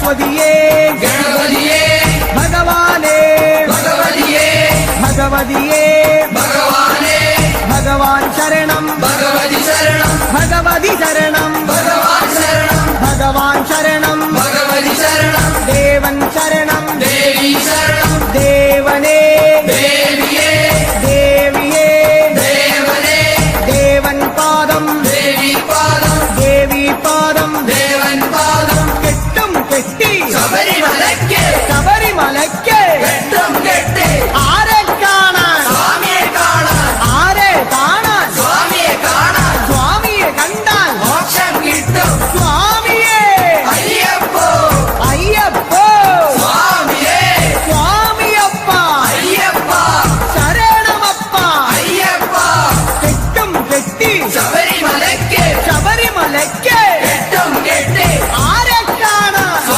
சரஸ்வதியே கணபதியே. பகவானே. பகவதியே. பகவதியே. பகவானே. பகவான் சரணம். பகவதி சரணம். பகவதி சரணம். பகவான் சரணம். பகவான் சரணம். பகவதி சரணம். தேவன் சரணம். தேவி சரணம். தேவனே. தேவியே. தேவியே. தேவனே. தேவன் பாதம். Somebody must like